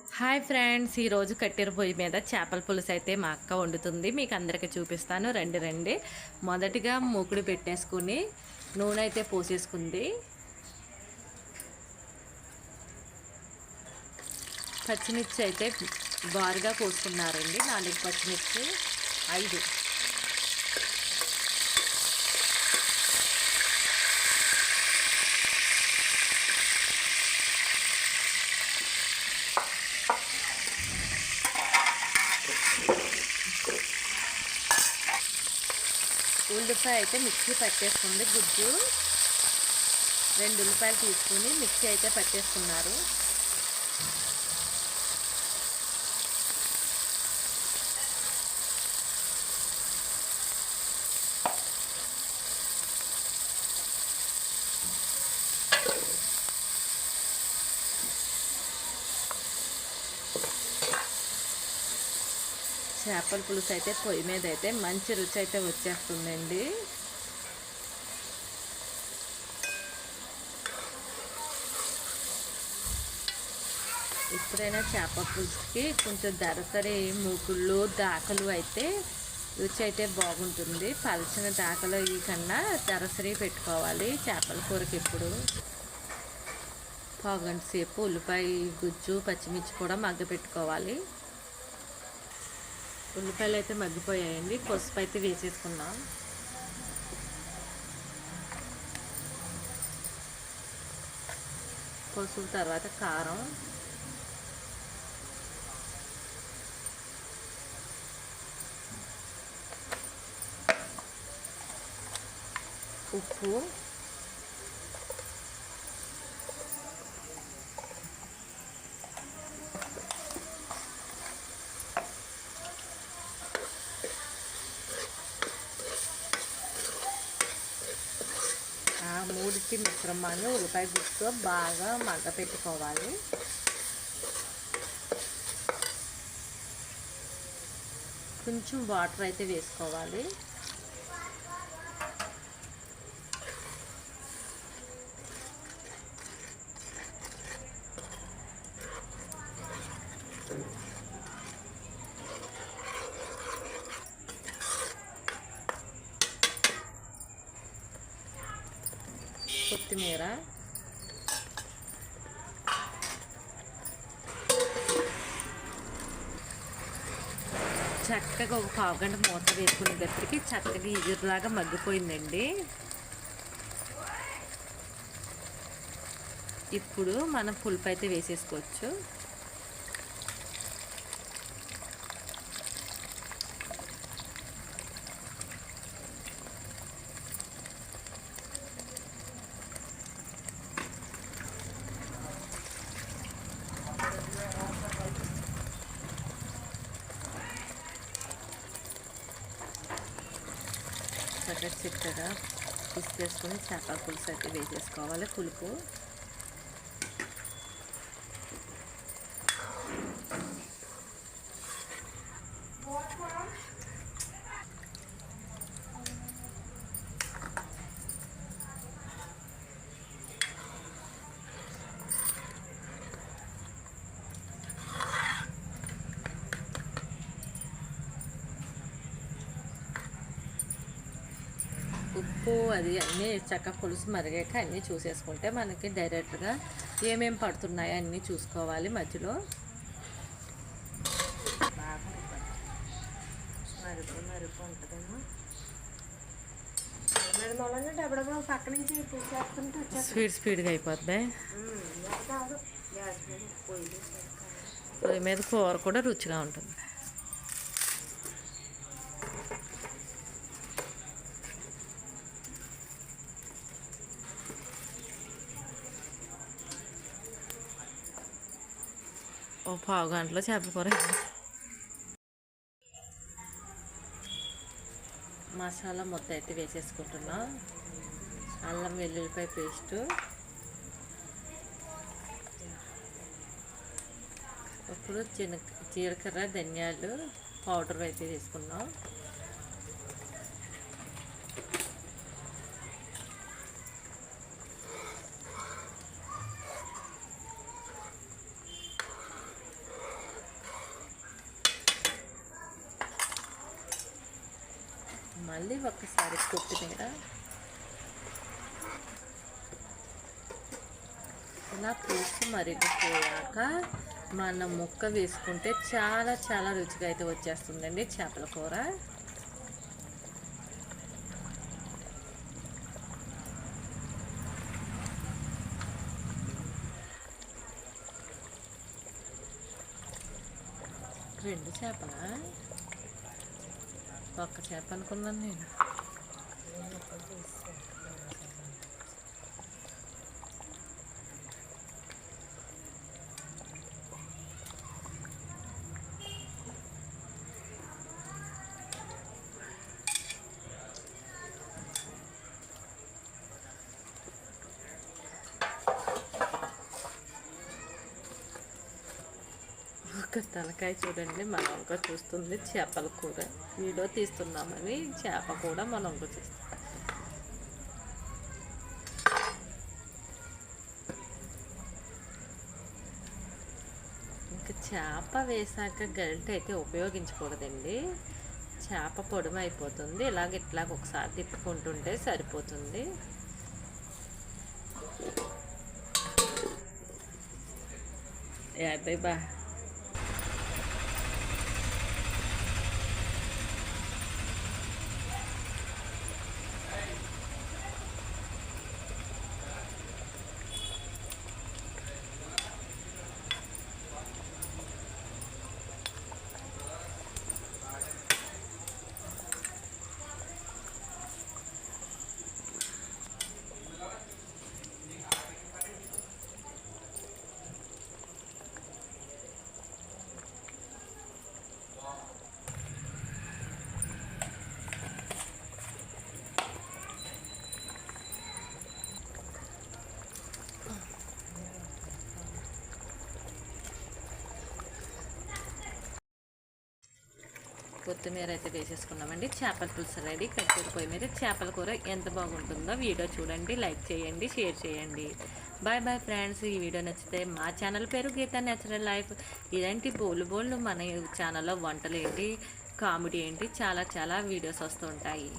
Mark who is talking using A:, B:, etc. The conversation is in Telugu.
A: హాయ్ ఫ్రెండ్స్ ఈరోజు కట్టెర పొయ్యి మీద చేపల పులుసు అయితే మా అక్క వండుతుంది. మీకు అందరికీ చూపిస్తాను. రండి రండి. మొదటిగా మూకుడు పెట్టేసుకుని నూనె అయితే పోసేసుకుంది. పచ్చిమిర్చి అయితే బారుగా కోసుకున్నారండి. నాలుగు పచ్చిమిర్చి ఐదు. ఉల్లిపాయ అయితే మిక్సీ పట్టేసుకుంది గుజ్జు రెండు ఉల్లిపాయలు తీసుకుని మిక్సీ అయితే పట్టేసుకున్నారు చేపల పులుసు అయితే పొయ్యి మీద అయితే మంచి రుచి అయితే వచ్చేస్తుందండి. ఎప్పుడైనా చేప పులుసుకి కొంచెం దరసరి మూకుళ్ళు దాకలు అయితే రుచి అయితే బాగుంటుంది. పలచిన దాకలు ఈ కన్నా దరసరి పెట్టుకోవాలి చేపల కూరకి ఎప్పుడు. పావుగంట సేపు ఉల్లిపాయ గుజ్జు పచ్చిమిర్చి కూడా మగ్గ పెట్టుకోవాలి ఉల్లిపాయలు అయితే మగ్గిపోయాయండి. పసుపు అయితే వేసేసుకున్నాం పసుపు తర్వాత కారం. ఉప్పు. మూడిటి మిశ్రమాన్ని ఉల్లిపాయ గుర్తు బాగా మగ్గ పెట్టుకోవాలి కొంచెం వాటర్ అయితే వేసుకోవాలి. కొత్తిమీర. చక్కగా ఒక పావు గంట మూత వేసుకునేటప్పటికి చక్కగా ఇగురులాగా మగ్గిపోయిందండి. ఇప్పుడు మనం పులుపు అయితే వేసేసుకోవచ్చు. చక్కగా చిక్కగా పిసికేసుకొని చేపల పులుసు అయితే వేసేసుకోవాలి. పులుపు ఉప్పు అది అన్నీ చక్క పులుసు మరిగాక అన్నీ చూసేసుకుంటే మనకి డైరెక్ట్గా ఏమేమి పడుతున్నాయో అన్నీ చూసుకోవాలి మధ్యలో.
B: మరుపు ఉంటుందేమో.
A: స్పీడ్ స్పీడ్గా అయిపోద్ది.
B: పొయ్యి
A: పొయ్యి మీద కూర కూడా రుచిగా ఉంటుంది. ఒక పావు గంటలో చేపకూర మసాలా ముద్ద అయితే వేసేసుకుంటున్నాం. అల్లం వెల్లుల్లిపాయ పేస్టు. ఇప్పుడు చిన్న జీలకర్ర ధనియాలు పౌడర్ అయితే వేసుకున్నాం. మళ్ళీ ఒక్కసారి కొత్తిమీర ఇలా పులుసు మరిగిపోయాక మనం ముక్క వేసుకుంటే చాలా చాలా రుచిగా అయితే వచ్చేస్తుందండి చేపల కూర. రెండు చేపలా? ఒక్క చేప అనుకున్నాను నేను ఒక తలకాయ చూడండి మన వంక చూస్తుంది చేపల కూర. వీడియో తీస్తున్నామని చేప కూడా మన వంక చూస్తుంది. ఇంకా చేప వేసాక గరిటె అయితే ఉపయోగించకూడదండి. చేప పొడుము అయిపోతుంది. ఇలాగ ఇట్లాగ ఒకసారి తిప్పుకుంటుంటే సరిపోతుంది. యాభై బా. కొత్తిమీర అయితే వేసేసుకున్నామండి. చేపల పులుసు రెడీ కట్టెల పొయ్యి మీద చేపల కూర ఎంత బాగుంటుందో వీడియో చూడండి. లైక్ చేయండి షేర్ చేయండి. Bye bye friends. ఈ వీడియో నచ్చితే మా ఛానల్ పేరు గీత నేచురల్ లైఫ్. ఇలాంటి బోలు బోళ్ళు మన ఛానల్లో వంటలు ఏంటి కామెడీ ఏంటి చాలా చాలా వీడియోస్ వస్తూ ఉంటాయి.